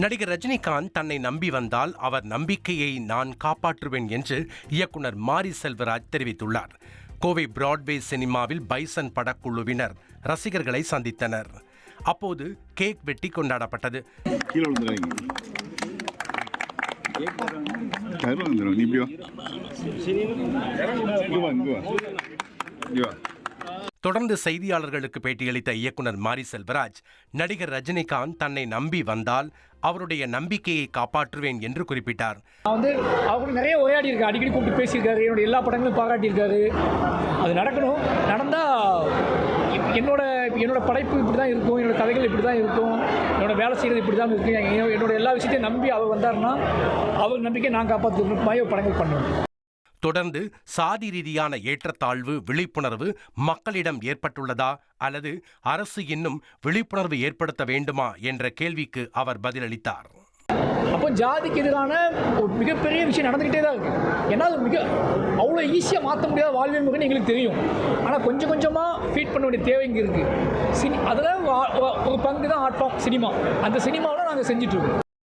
நடிகர் ரஜினிகாந்த் தன்னை நம்பி வந்தால் அவர் நம்பிக்கையை நான் காப்பாற்றுவேன் என்று இயக்குனர் மாரி செல்வராஜ் தெரிவித்துள்ளார். கோவை பிராட்வே சினிமாவில் பைசன் படக்குழுவினர் ரசிகர்களை சந்தித்தனர். அப்போது கேக் வெட்டி கொண்டாடப்பட்டது. கீழே தொடர்ந்து செய்தியாளர்களுக்கு பேட்டியளித்த இயக்குனர் மாரி செல்வராஜ் நடிகர் ரஜினிகாந்த் தன்னை நம்பி வந்தால் அவருடைய நம்பிக்கையை காப்பாற்றுவேன் என்று குறிப்பிட்டார். வந்து அவர் நிறைய உரையாடி இருக்கேன் அடிக்கடி கூப்பிட்டு பேசியிருக்காரு என்னோட எல்லா படங்களும் பாராட்டியிருக்காரு. அது நடக்கணும். நடந்தால் என்னோட என்னோட படைப்பு இப்படி தான் இருக்கும் என்னோட கதைகள் இப்படி தான் இருக்கும் என்னோட வேலை செய்கிறது இப்படி தான் இருக்கும் என்னோட எல்லா விஷயத்தையும் நம்பி அவர் வந்தாருன்னா அவர் நம்பிக்கை நான் காப்பாற்றுற படங்கள் பண்ணுவேன். தொடர்ந்து சாதி ரீதியான ஏற்றத்தாழ்வு விழிப்புணர்வு மக்களிடம் ஏற்பட்டுள்ளதா? அல்லது அரசு இன்னும் விழிப்புணர்வு ஏற்படுத்த வேண்டுமா? என்ற கேள்விக்கு அவர் பதிலளித்தார். அப்போ ஜாதிக்கு எதிரான ஒரு மிகப்பெரிய விஷயம் நடந்துக்கிட்டே தான் இருக்குது ஏன்னா அது மிக அவ்வளோ ஈஸியாக மாற்ற முடியாத வாழ்வியல் முறைன்னு எங்களுக்கு தெரியும். ஆனால் கொஞ்சம் கொஞ்சமாக ஃபீட் பண்ண வேண்டிய தேவை இங்கே இருக்குது சினி அதில் ஒரு பங்கு தான் ஆட்டம் சினிமா. அந்த சினிமாவில் நாங்கள் செஞ்சிட்ருக்கோம்